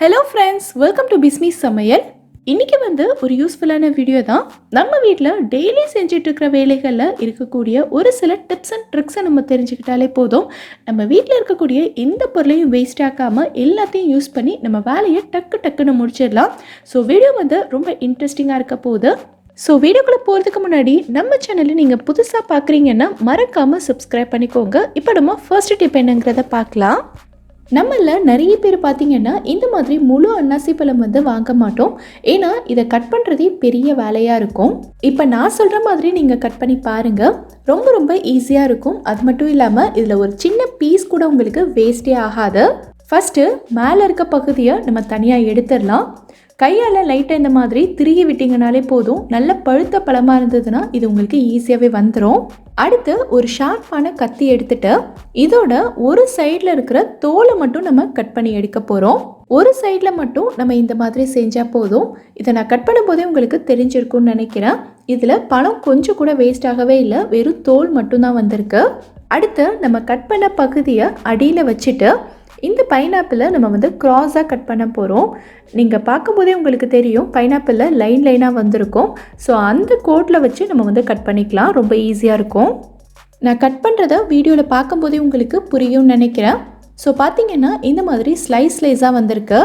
Hello friends welcome to Bismi சமையல் இன்றைக்கி வந்து ஒரு யூஸ்ஃபுல்லான வீடியோ தான். நம்ம வீட்டில் டெய்லி செஞ்சிட்ருக்கிற வேலைகளில் இருக்கக்கூடிய ஒரு சில டிப்ஸ் அண்ட் ட்ரிக்ஸை நம்ம தெரிஞ்சுக்கிட்டாலே போதும். நம்ம வீட்டில் இருக்கக்கூடிய எந்த பொருளையும் வேஸ்ட் ஆக்காமல் எல்லாத்தையும் யூஸ் பண்ணி நம்ம வேலையை டக்கு டக்குன்னு முடிச்சிடலாம். ஸோ வீடியோ வந்து ரொம்ப இன்ட்ரெஸ்டிங்காக இருக்க போகுது. ஸோ வீடியோக்குள்ளே போகிறதுக்கு முன்னாடி நம்ம சேனலை நீங்கள் புதுசாக பார்க்குறீங்கன்னா மறக்காமல் சப்ஸ்கிரைப் பண்ணிக்கோங்க. இப்போ நம்ம ஃபர்ஸ்ட் டிப் என்னங்கிறத பார்க்கலாம். நம்மள நிறைய பேர் பார்த்தீங்கன்னா இந்த மாதிரி முழு அன்னாசி பழம் வந்து வாங்க மாட்டோம். ஏன்னா இதை கட் பண்ணுறதே பெரிய வேலையாக இருக்கும். இப்போ நான் சொல்கிற மாதிரி நீங்கள் கட் பண்ணி பாருங்கள் ரொம்ப ரொம்ப ஈஸியாக இருக்கும். அது மட்டும் இல்லாமல் இதில் ஒரு சின்ன பீஸ் கூட உங்களுக்கு வேஸ்டே ஆகாது. ஃபஸ்ட்டு மேலே இருக்க பகுதியை நம்ம தனியாக எடுத்துடலாம். கையால் லைட்டாக இந்த மாதிரி திருகி விட்டிங்கனாலே போதும். நல்ல பழுத்த பழமாக இருந்ததுன்னா இது உங்களுக்கு ஈஸியாகவே வந்துடும் அடுத்து ஒரு ஷார்ப்பான கத்தி எடுத்துட்டு இதோட ஒரு சைடில் இருக்கிற தோலை மட்டும் நம்ம கட் பண்ணி எடுக்க போகிறோம் ஒரு சைடில் மட்டும் நம்ம இந்த மாதிரி செஞ்சால் போதும். இதை நான் கட் பண்ணும்போதே உங்களுக்கு தெரிஞ்சிருக்கும்னு நினைக்கிறேன். இதில் பழம் கொஞ்சம் கூட வேஸ்ட் ஆகவே இல்லை. வெறும் தோல் மட்டும்தான் வந்திருக்கு. அடுத்து நம்ம கட் பண்ண பகுதியை அடியில் வச்சுட்டு இந்த பைனாப்பிளை நம்ம வந்து க்ராஸாக கட் பண்ண போகிறோம் நீங்கள் பார்க்கும்போதே உங்களுக்கு தெரியும் பைனாப்பிளில் லைன் லைனாக வந்திருக்கும். ஸோ அந்த கோட்டில் வச்சு நம்ம வந்து கட் பண்ணிக்கலாம். ரொம்ப ஈஸியாக இருக்கும். நான் கட் பண்ணுறத வீடியோவில் பார்க்கும்போதே உங்களுக்கு புரியும்னு நினைக்கிறேன். ஸோ பார்த்தீங்கன்னா இந்த மாதிரி ஸ்லைஸ் ஸ்லைஸாக வந்திருக்கு.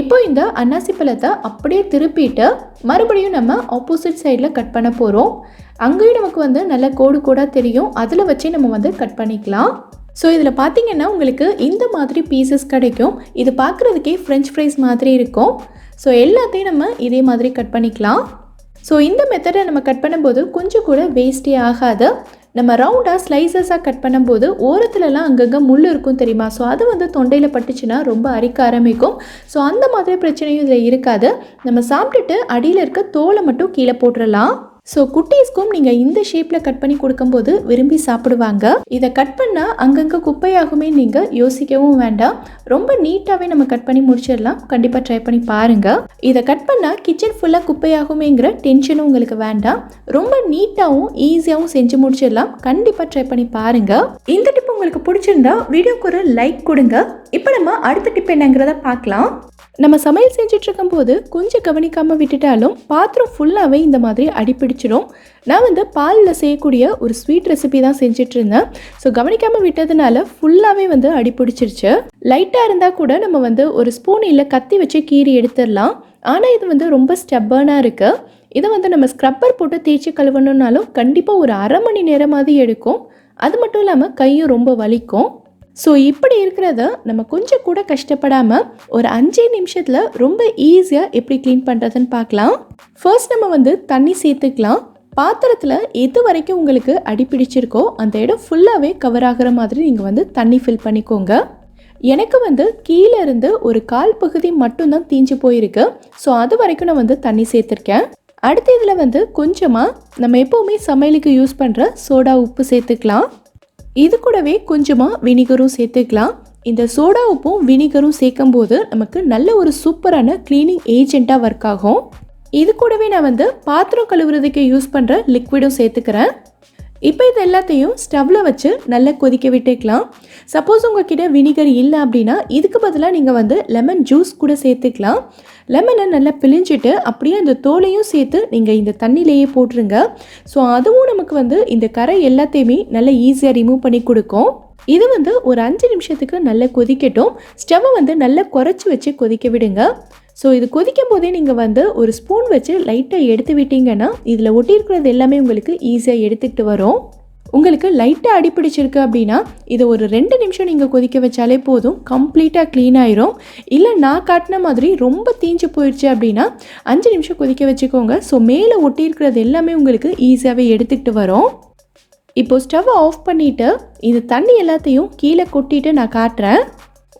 இப்போ இந்த அன்னாசி பழத்தை அப்படியே திருப்பிட்டு மறுபடியும் நம்ம ஆப்போசிட் சைடில் கட் பண்ண போகிறோம் அங்கேயும் நமக்கு வந்து நல்ல கோடு கோடாக தெரியும். அதில் வச்சே நம்ம வந்து கட் பண்ணிக்கலாம். ஸோ இதில் பார்த்தீங்கன்னா உங்களுக்கு இந்த மாதிரி பீசஸ் கிடைக்கும். இது பார்க்குறதுக்கே ஃப்ரெஞ்ச் ஃப்ரைஸ் மாதிரி இருக்கும். ஸோ எல்லாத்தையும் நம்ம இதே மாதிரி கட் பண்ணிக்கலாம். ஸோ இந்த மெத்தடை நம்ம கட் பண்ணும்போது கொஞ்சம் கூட வேஸ்டே ஆகாது. நம்ம ரவுண்டாக ஸ்லைசஸாக கட் பண்ணும்போது ஓரத்துலலாம் அங்கங்கே முள் இருக்கும் தெரியுமா? ஸோ அது வந்து தொண்டையில் பட்டுச்சுன்னா ரொம்ப அரிக்க ஆரம்பிக்கும். ஸோ அந்த மாதிரி பிரச்சனையும் இதில் இருக்காது. நம்ம சாப்பிட்டுட்டு அடியில் இருக்க தோலை மட்டும் கீழே போட்டுடலாம் ஸோ குட்டீஸ்க்கும் நீங்கள் இந்த ஷேப்பில் கட் பண்ணி கொடுக்கும்போது விரும்பி சாப்பிடுவாங்க. இதை கட் பண்ணால் அங்கங்கே குப்பையாகுமே நீங்கள் யோசிக்கவும் வேண்டாம். ரொம்ப நீட்டாகவே நம்ம கட் பண்ணி முடிச்சிடலாம். கண்டிப்பாக ட்ரை பண்ணி பாருங்கள் இதை கட் பண்ணால் கிச்சன் ஃபுல்லாக குப்பையாகுமேங்கிற டென்ஷனும் உங்களுக்கு வேண்டாம். ரொம்ப நீட்டாகவும் ஈஸியாகவும் செஞ்சு முடிச்சிடலாம். கண்டிப்பாக ட்ரை பண்ணி பாருங்கள் இந்த டிப் உங்களுக்கு பிடிச்சிருந்தா வீடியோக்கு ஒரு லைக் கொடுங்க. இப்போ நம்ம அடுத்த டிப் என்னங்கிறத பார்க்கலாம். நம்ம சமையல் செஞ்சுட்டு இருக்கும்போது கொஞ்சம் கவனிக்காமல் விட்டுட்டாலும் பாத்திரம் ஃபுல்லாகவே இந்த மாதிரி அடிப்பிடிச்சிடும் நான் வந்து பாலில் செய்யக்கூடிய ஒரு ஸ்வீட் ரெசிபி தான் செஞ்சுட்டு இருந்தேன் ஸோ கவனிக்காமல் விட்டதுனால ஃபுல்லாகவே வந்து அடிப்பிடிச்சிருச்சு லைட்டாக இருந்தால் கூட நம்ம வந்து ஒரு ஸ்பூன் இல்லை கத்தி வச்சு கீறி எடுத்துடலாம் ஆனால் இது வந்து ரொம்ப ஸ்டப்பர்னாக இருக்குது இதை வந்து நம்ம ஸ்க்ரப்பர் போட்டு தேய்ச்சி கழுவணுன்னாலும் கண்டிப்பாக ஒரு அரை மணி நேரமாவது எடுக்கும். அது மட்டும் இல்லாமல் கையும் ரொம்ப வலிக்கும். ஸோ இப்படி இருக்கிறத நம்ம கொஞ்சம் கூட கஷ்டப்படாமல் ஒரு அஞ்சே நிமிஷத்தில் ரொம்ப ஈஸியாக எப்படி க்ளீன் பண்ணுறதுன்னு பார்க்கலாம். ஃபர்ஸ்ட் நம்ம வந்து தண்ணி சேர்த்துக்கலாம். பாத்திரத்தில் எது வரைக்கும் உங்களுக்கு அடி பிடிச்சிருக்கோ அந்த இடம் ஃபுல்லாகவே கவர் ஆகிற மாதிரி நீங்கள் வந்து தண்ணி ஃபில் பண்ணிக்கோங்க. எனக்கு வந்து கீழே இருந்து ஒரு கால் பகுதி மட்டும்தான் தீஞ்சு போயிருக்கு. ஸோ அது வரைக்கும் நான் வந்து தண்ணி சேர்த்துருக்கேன். அடுத்த இதில் வந்து கொஞ்சமாக நம்ம எப்போவுமே சமையலுக்கு யூஸ் பண்ணுற சோடா உப்பு சேர்த்துக்கலாம். இது கூடவே கொஞ்சமாக வினிகரும் சேர்த்துக்கலாம். இந்த சோடா உப்பும் வினிகரும் சேர்க்கும் போது நமக்கு நல்ல ஒரு சூப்பரான க்ளீனிங் ஏஜெண்ட்டாக ஒர்க் ஆகும். இது கூடவே நான் வந்து பாத்திரம் கழுவுறதுக்கு யூஸ் பண்ணுற லிக்விடும் சேர்த்துக்கிறேன். இப்போ இது எல்லாத்தையும் ஸ்டவ்வில் வச்சு நல்லா கொதிக்க விட்டுக்கலாம். சப்போஸ் உங்ககிட்ட வினிகர் இல்லை அப்படின்னா இதுக்கு பதிலாக நீங்கள் வந்து லெமன் ஜூஸ் கூட சேர்த்துக்கலாம். லெமனை நல்லா பிழிஞ்சிட்டு அப்படியே அந்த தோலையும் சேர்த்து நீங்கள் இந்த தண்ணியிலேயே போட்டுருங்க. ஸோ அதுவும் நமக்கு வந்து இந்த கரை எல்லாத்தையுமே நல்லா ஈஸியாக ரிமூவ் பண்ணி கொடுக்கும். இது வந்து ஒரு அஞ்சு நிமிஷத்துக்கு நல்லா கொதிக்கட்டும். ஸ்டவ்வை வந்து நல்லா குறைச்சி வச்சு கொதிக்க விடுங்க. ஸோ இது கொதிக்கும் போதே நீங்கள் வந்து ஒரு ஸ்பூன் வச்சு லைட்டாக எடுத்து விட்டீங்கன்னா இதில் ஒட்டியிருக்கிறது எல்லாமே உங்களுக்கு ஈஸியாக எடுத்துக்கிட்டு வரும். உங்களுக்கு லைட்டாக அடிப்பிடிச்சிருக்கு அப்படின்னா இதை ஒரு ரெண்டு நிமிஷம் நீங்கள் கொதிக்க வச்சாலே போதும். கம்ப்ளீட்டாக க்ளீன் ஆயிரும். இல்லை நான் காட்டின மாதிரி ரொம்ப தீஞ்சு போயிடுச்சு அப்படின்னா அஞ்சு நிமிஷம் கொதிக்க வச்சுக்கோங்க. ஸோ மேலே ஒட்டியிருக்கிறது எல்லாமே உங்களுக்கு ஈஸியாகவே எடுத்துக்கிட்டு வரும். இப்போது ஸ்டவ் ஆஃப் பண்ணிவிட்டு இந்த தண்ணி எல்லாத்தையும் கீழே கொட்டிட்டு நான் காட்டுறேன்.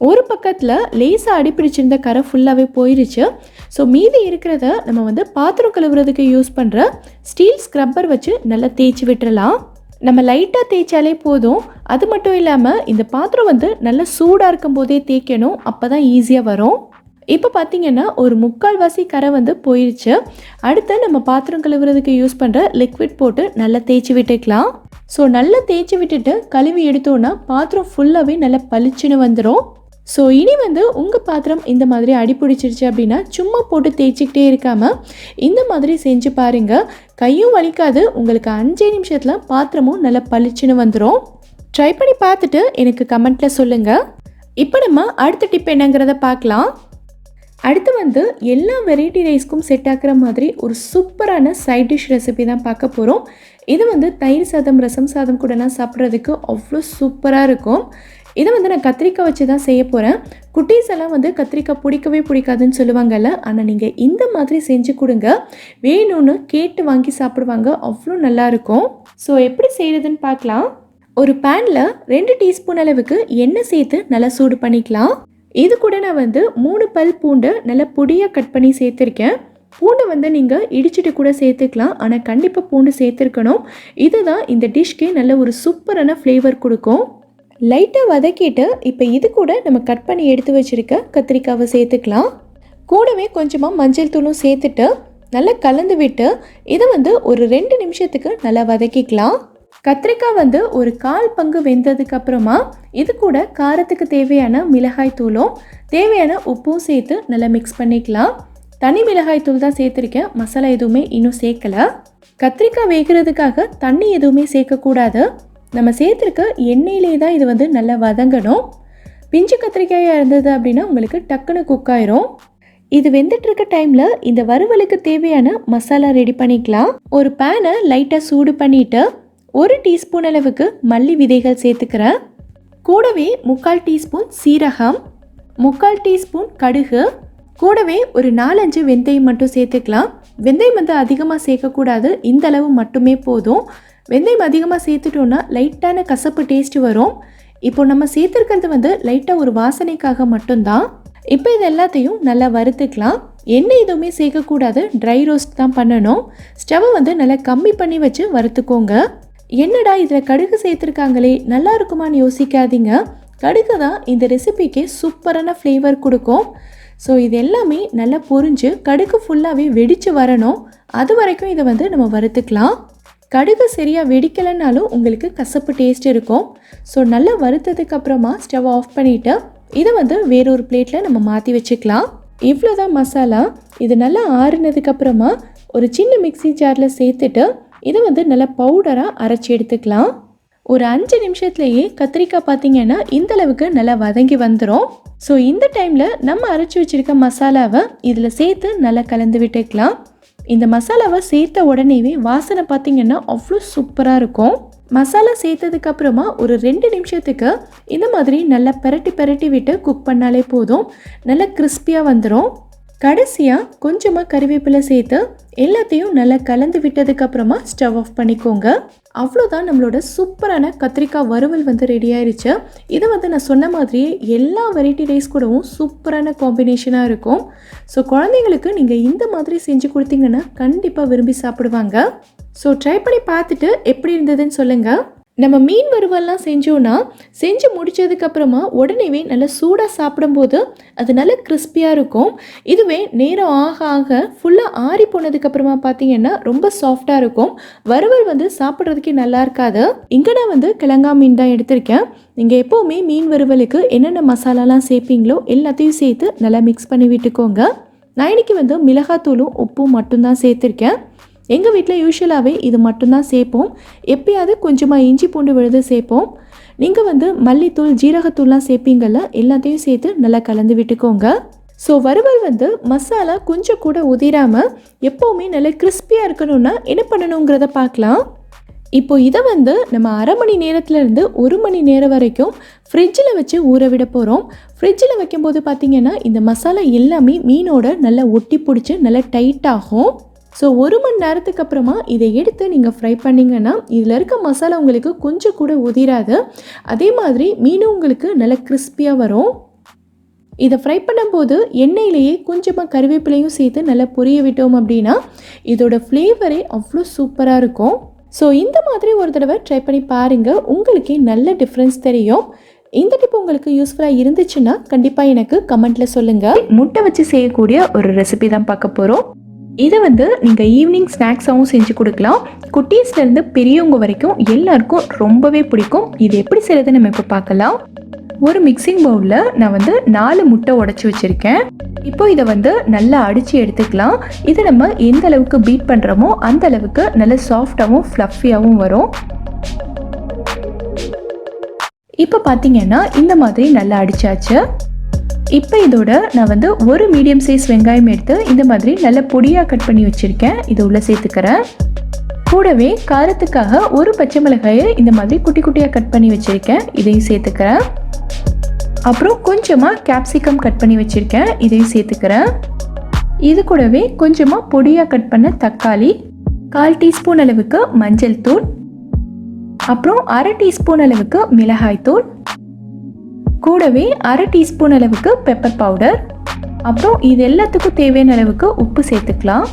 ஒரு பக்கத்தில் லேசாக அடிப்பிடிச்சிருந்த கரை ஃபுல்லாகவே போயிருச்சு. ஸோ மீதி இருக்கிறத நம்ம வந்து பாத்திரம் கழுவுறதுக்கு யூஸ் பண்ணுற ஸ்டீல் ஸ்க்ரப்பர் வச்சு நல்லா தேய்ச்சி விட்டுறலாம். நம்ம லைட்டாக தேய்ச்சாலே போதும். அது மட்டும் இல்லாமல் இந்த பாத்திரம் வந்து நல்லா சூடாக இருக்கும் போதே தேய்க்கணும். அப்போ தான் ஈஸியாக வரும். இப்போ பார்த்தீங்கன்னா ஒரு முக்கால்வாசி கரை வந்து போயிடுச்சு அடுத்து நம்ம பாத்திரம் கழுவுறதுக்கு யூஸ் பண்ணுற லிக்விட் போட்டு நல்லா தேய்ச்சி விட்டுக்கலாம். ஸோ நல்லா தேய்ச்சி விட்டுட்டு கழுவி எடுத்தோன்னா பாத்திரம் ஃபுல்லாகவே நல்லா பளிச்சுன்னு வந்துடும் ஸோ இனி வந்து உங்கள் பாத்திரம் இந்த மாதிரி அடி பிடிச்சிருச்சு அப்படின்னா சும்மா போட்டு தேய்ச்சிக்கிட்டே இருக்காமல் இந்த மாதிரி செஞ்சு பாருங்கள் கையும் வலிக்காது உங்களுக்கு அஞ்சே நிமிஷத்தில் பாத்திரமும் நல்லா பளிச்சுன்னு வந்துடும் ட்ரை பண்ணி பார்த்துட்டு எனக்கு கமெண்ட்டில் சொல்லுங்கள் இப்போ நம்ம அடுத்த டிப் என்னங்கிறத பார்க்கலாம். அடுத்து வந்து எல்லா வெரைட்டி ரைஸ்க்கும் செட் ஆகிற மாதிரி ஒரு சூப்பரான சைட் டிஷ் ரெசிபி தான் பார்க்க போகிறோம் இது வந்து தயிர் சாதம் ரசம் சாதம் கூடலாம் சாப்பிட்றதுக்கு அவ்வளோ சூப்பராக இருக்கும். இதை வந்து நான் கத்திரிக்காய் வச்சு தான் செய்ய போகிறேன் குட்டீஸ் எல்லாம் வந்து கத்திரிக்காய் பிடிக்கவே பிடிக்காதுன்னு சொல்லுவாங்கல்ல ஆனால் நீங்கள் இந்த மாதிரி செஞ்சு கொடுங்க. வேணும்னு கேட்டு வாங்கி சாப்பிடுவாங்க அவ்வளோ நல்லாயிருக்கும் ஸோ எப்படி செய்கிறதுன்னு பார்க்கலாம். ஒரு பேனில் ரெண்டு டீஸ்பூன் அளவுக்கு எண்ணெய் சேர்த்து நல்லா சூடு பண்ணிக்கலாம். இது கூட நான் வந்து மூணு பல் பூண்டை நல்லா பொடியாக கட் பண்ணி சேர்த்துருக்கேன். பூண்டை வந்து நீங்கள் இடிச்சிட்டு கூட சேர்த்துக்கலாம் ஆனால் கண்டிப்பாக பூண்டு சேர்த்துருக்கணும். இதுதான் இந்த டிஷ்க்கு நல்ல ஒரு சூப்பரான ஃப்ளேவர் கொடுக்கும். லைட்டாக வதக்கிட்டு இப்போ இது கூட நம்ம கட் பண்ணி எடுத்து வச்சுருக்க கத்திரிக்காவை சேர்த்துக்கலாம். கூடவே கொஞ்சமாக மஞ்சள் தூளும் சேர்த்துட்டு நல்லா கலந்து விட்டு இதை வந்து ஒரு ரெண்டு நிமிஷத்துக்கு நல்லா வதக்கிக்கலாம். கத்திரிக்காய் வந்து ஒரு கால் பங்கு வெந்ததுக்கு அப்புறமா இது கூட காரத்துக்கு தேவையான மிளகாய் தூளும் தேவையான உப்பும் சேர்த்து நல்லா மிக்ஸ் பண்ணிக்கலாம். தனி மிளகாய் தூள் தான் சேர்த்துருக்கேன் மசாலா எதுவுமே இன்னும் சேர்க்கல. கத்திரிக்காய் வேகிறதுக்காக தண்ணி எதுவுமே சேர்க்கக்கூடாது. நம்ம சேர்த்துருக்க எண்ணெயிலே தான் இது வந்து நல்லா வதங்கணும். பிஞ்சு கத்திரிக்காயாக இருந்தது அப்படின்னா உங்களுக்கு டக்குன்னு குக் ஆயிரும். இது வெந்துட்டுருக்க டைமில் இந்த வறுவலுக்கு தேவையான மசாலா ரெடி பண்ணிக்கலாம். ஒரு பேனை லைட்டாக சூடு பண்ணிவிட்டு ஒரு டீஸ்பூன் அளவுக்கு மல்லி விதைகள் சேர்த்துக்கிறேன். கூடவே முக்கால் டீஸ்பூன் சீரகம் முக்கால் டீஸ்பூன் கடுகு கூடவே ஒரு நாலஞ்சு வெந்தயம் மட்டும் சேர்த்துக்கலாம். வெந்தயம் வந்து அதிகமாக சேர்க்கக்கூடாது. இந்த அளவு மட்டுமே போதும். வெந்தயம் அதிகமாக சேர்த்துட்டோன்னா லைட்டான கசப்பு டேஸ்ட் வரும். இப்போ நம்ம சேர்த்துருக்கிறது வந்து லைட்டாக ஒரு வாசனைக்காக மட்டும்தான். இப்போ இது எல்லாத்தையும் நல்லா வறுத்துக்கலாம். எண்ணெய் எதுவுமே சேர்க்கக்கூடாது. ட்ரை ரோஸ்ட் தான் பண்ணணும். ஸ்டவ்வை வந்து நல்லா கம்மி பண்ணி வச்சு வறுத்துக்கோங்க. என்னடா இதில் கடுகு சேர்த்துருக்காங்களே? நல்லா இருக்குமான்னு யோசிக்காதீங்க. கடுகு தான் இந்த ரெசிபிக்கு சூப்பரான ஃப்ளேவர் கொடுக்கும். ஸோ இது எல்லாமே நல்லா பொரிஞ்சு கடுகு ஃபுல்லாகவே வெடித்து வரணும். அது வரைக்கும் இதை வந்து நம்ம வறுத்துக்கலாம். கடுகு சரியாக வெடிக்கலைன்னாலும் உங்களுக்கு கசப்பு டேஸ்ட் இருக்கும். ஸோ நல்லா வறுத்ததுக்கு அப்புறமா ஸ்டவ் ஆஃப் பண்ணிவிட்டு இதை வந்து வேறொரு பிளேட்டில் நம்ம மாற்றி வச்சுக்கலாம். இவ்வளோ தான் மசாலா. இது நல்லா ஆறுனதுக்கப்புறமா ஒரு சின்ன மிக்ஸி ஜாரில் சேர்த்துட்டு இதை வந்து நல்லா பவுடராக அரைச்சி எடுத்துக்கலாம். ஒரு அஞ்சு நிமிஷத்துலேயே கத்திரிக்காய் பார்த்தீங்கன்னா இந்த அளவுக்கு நல்லா வதங்கி வந்துடும் ஸோ இந்த டைமில் நம்ம அரைச்சி வச்சிருக்க மசாலாவை இதில் சேர்த்து நல்லா கலந்து விட்டுக்கலாம். இந்த மசாலாவை சேர்த்த உடனேவே வாசனை பார்த்தீங்கன்னா அவ்வளோ சூப்பராக இருக்கும். மசாலா சேர்த்ததுக்கு அப்புறமா ஒரு ரெண்டு நிமிஷத்துக்கு இந்த மாதிரி நல்லா பெரட்டி பெரட்டி விட்டு குக் பண்ணாலே போதும். நல்லா கிறிஸ்பியாக வந்துடும் கடைசியாக கொஞ்சமாக கறிவேப்பிலை சேர்த்து எல்லாத்தையும் நல்லா கலந்து விட்டதுக்கு அப்புறமா ஸ்டவ் ஆஃப் பண்ணிக்கோங்க. அவ்வளோதான் நம்மளோட சூப்பரான கத்திரிக்காய் வறுவல் வந்து ரெடி ஆயிடுச்சு இதை வந்து நான் சொன்ன மாதிரியே எல்லா வெரைட்டி ரைஸ் கூடவும் சூப்பரான காம்பினேஷனாக இருக்கும். ஸோ குழந்தைங்களுக்கு நீங்கள் இந்த மாதிரி செஞ்சு கொடுத்தீங்கன்னா கண்டிப்பாக விரும்பி சாப்பிடுவாங்க. ஸோ ட்ரை பண்ணி பார்த்துட்டு எப்படி இருந்ததுன்னு சொல்லுங்கள் நம்ம மீன் வறுவல்லாம் செஞ்சோன்னா செஞ்சு முடிச்சதுக்கப்புறமா உடனேவே நல்லா சூடாக சாப்பிடும்போது அது நல்லா கிறிஸ்பியாக இருக்கும். இதுவே நேரம் ஆக ஆக ஃபுல்லாக ஆறி போனதுக்கப்புறமா பார்த்தீங்கன்னா ரொம்ப சாஃப்டாக இருக்கும். வறுவல் வந்து சாப்பிட்றதுக்கே நல்லா இருக்காது. இங்கே நான் வந்து கிழங்கா மீன் தான் எடுத்திருக்கேன். நீங்கள் எப்போவுமே மீன் வறுவலுக்கு என்னென்ன மசாலாலாம் சேர்ப்பீங்களோ எல்லாத்தையும் சேர்த்து நல்லா மிக்ஸ் பண்ணி விட்டுக்கோங்க. நான் இன்னைக்கு வந்து மிளகாத்தூளும் உப்பும் மட்டும்தான் சேர்த்துருக்கேன். எங்கள் வீட்டில் யூஸ்வலாகவே இது மட்டும்தான் சேர்ப்போம் எப்பயாவது கொஞ்சமாக இஞ்சி பூண்டு விழுது சேர்ப்போம் நீங்கள் வந்து மல்லித்தூள் ஜீரகத்தூள்லாம் சேர்ப்பீங்கள்ல எல்லாத்தையும் சேர்த்து நல்லா கலந்து விட்டுக்கோங்க. ஸோ வறுவல் வந்து மசாலா கொஞ்சம் கூட உதிராமல் எப்போவுமே நல்லா கிறிஸ்பியாக இருக்கணும்னா என்ன பண்ணணுங்கிறத பார்க்கலாம். இப்போ இதை வந்து நம்ம அரை மணி நேரத்துலேருந்து ஒரு மணி நேரம் வரைக்கும் ஃப்ரிட்ஜில் வச்சு ஊற விட போகிறோம் ஃப்ரிட்ஜில் வைக்கும்போது பார்த்திங்கன்னா இந்த மசாலா எல்லாமே மீனோட நல்லா ஒட்டி பிடிச்சி நல்லா டைட் ஆகும். ஸோ ஒரு மணி நேரத்துக்கு அப்புறமா இதை எடுத்து நீங்கள் ஃப்ரை பண்ணிங்கன்னா இதில் இருக்க மசாலா உங்களுக்கு கொஞ்சம் கூட உதிராது. அதே மாதிரி மீனும் உங்களுக்கு நல்லா கிறிஸ்பியாக வரும். இதை ஃப்ரை பண்ணும்போது எண்ணெயிலேயே கொஞ்சமாக கருவேப்பிலையும் சேர்த்து நல்லா பொரிய விட்டோம் அப்படின்னா இதோட ஃப்ளேவரே அவ்வளோ சூப்பராக இருக்கும். ஸோ இந்த மாதிரி ஒரு தடவை ட்ரை பண்ணி பாருங்கள் உங்களுக்கே நல்ல டிஃப்ரென்ஸ் தெரியும். இந்த டிப் உங்களுக்கு யூஸ்ஃபுல்லாக இருந்துச்சுன்னா கண்டிப்பாக எனக்கு கமெண்ட்டில் சொல்லுங்கள் முட்டை வச்சு செய்யக்கூடிய ஒரு ரெசிபி தான் பார்க்க போகிறோம் இதை வந்து நீங்கள் ஈவினிங் ஸ்நாக்ஸாகவும் செஞ்சு கொடுக்கலாம். குட்டீஸ்லேருந்து பெரியவங்க வரைக்கும் எல்லாருக்கும் ரொம்பவே பிடிக்கும். இது எப்படி செய்யறது நம்ம இப்போ பார்க்கலாம். ஒரு மிக்சிங் பவுலில் நான் வந்து நாலு முட்டை உடைச்சி வச்சுருக்கேன். இப்போ இதை வந்து நல்லா அடித்து எடுத்துக்கலாம். இதை நம்ம எந்த அளவுக்கு பீட் பண்ணுறோமோ அந்த அளவுக்கு நல்ல சாஃப்டாகவும் ஃப்ளஃபியாகவும் வரும். இப்போ பார்த்தீங்கன்னா இந்த மாதிரி நல்லா அடித்தாச்சு இப்போ இதோட நான் வந்து ஒரு மீடியம் சைஸ் வெங்காயம் எடுத்து இந்த மாதிரி நல்ல பொடியாக கட் பண்ணி வச்சுருக்கேன். இதை உள்ளே சேர்த்துக்கிறேன். கூடவே காரத்துக்காக ஒரு பச்சை மிளகாயை இந்த மாதிரி குட்டி குட்டியாக கட் பண்ணி வச்சுருக்கேன். இதையும் சேர்த்துக்கிறேன். அப்புறம் கொஞ்சமாக கேப்சிகம் கட் பண்ணி வச்சுருக்கேன். இதையும் சேர்த்துக்கிறேன். இது கூடவே கொஞ்சமாக பொடியாக கட் பண்ண தக்காளி கால் டீஸ்பூன் அளவுக்கு மஞ்சள் தூள் அப்புறம் அரை டீஸ்பூன் அளவுக்கு மிளகாய் தூள் கூடவே அரை டீஸ்பூன் அளவுக்கு பெப்பர் பவுடர். அப்புறம் இது எல்லாத்துக்கும் தேவையான அளவுக்கு உப்பு சேர்த்துக்கலாம்.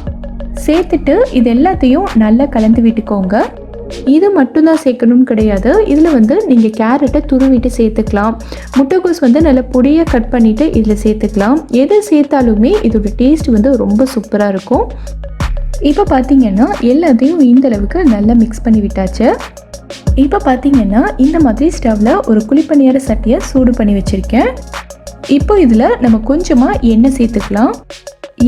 சேர்த்துட்டு இது எல்லாத்தையும் நல்லா கலந்து விட்டுக்கோங்க. இது மட்டும்தான் சேர்க்கணும்னு கிடையாது. இதில் வந்து நீங்கள் கேரட்டை துருவிட்டு சேர்த்துக்கலாம். முட்டைகோஸ் வந்து நல்லா பொடியாக கட் பண்ணிவிட்டு இதில் சேர்த்துக்கலாம். எது சேர்த்தாலுமே இதோட டேஸ்ட் வந்து ரொம்ப சூப்பராக இருக்கும். இப்போ பார்த்தீங்கன்னா எல்லாத்தையும் இந்த அளவுக்கு நல்லா மிக்ஸ் பண்ணி விட்டாச்சு. இப்போ பார்த்தீங்கன்னா இந்த மாதிரி ஸ்டவ்வில் ஒரு குழிப்பணியார சட்டியை சூடு பண்ணி வச்சுருக்கேன். இப்போ இதில் நம்ம கொஞ்சமாக எண்ணெய் சேர்த்துக்கலாம்.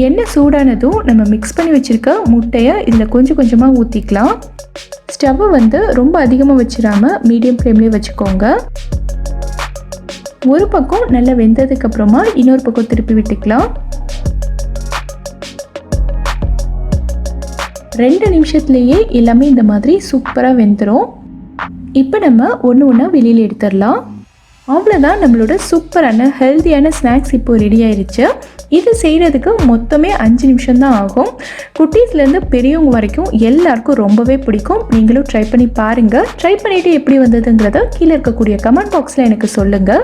எண்ணெய் சூடானதும் நம்ம மிக்ஸ் பண்ணி வச்சுருக்க முட்டையை இதில் கொஞ்சம் கொஞ்சமாக ஊற்றிக்கலாம் ஸ்டவ்வை வந்து ரொம்ப அதிகமாக வச்சிடாம மீடியம் ஃப்ளேம்லேயே வச்சுக்கோங்க. ஒரு பக்கம் நல்லா வெந்ததுக்கு அப்புறமா இன்னொரு பக்கம் திருப்பி விட்டுக்கலாம். ரெண்டு நிமிஷத்துலேயே எல்லாமே இந்த மாதிரி சூப்பராக வெந்துடும் இப்போ நம்ம ஒன்று ஒன்றா வெளியில் எடுத்துடலாம். அவ்வளோதான் நம்மளோட சூப்பரான ஹெல்த்தியான ஸ்நாக்ஸ் இப்போ ரெடி ஆயிடுச்சு இது செய்கிறதுக்கு மொத்தமே அஞ்சு நிமிஷம் தான் ஆகும். குட்டீஸ்லேருந்து பெரியவங்க வரைக்கும் எல்லாருக்கும் ரொம்பவே பிடிக்கும். நீங்களும் ட்ரை பண்ணி பாருங்கள் ட்ரை பண்ணிவிட்டு எப்படி வந்ததுங்கிறத கீழே இருக்கக்கூடிய கமெண்ட் பாக்ஸில் எனக்கு சொல்லுங்கள்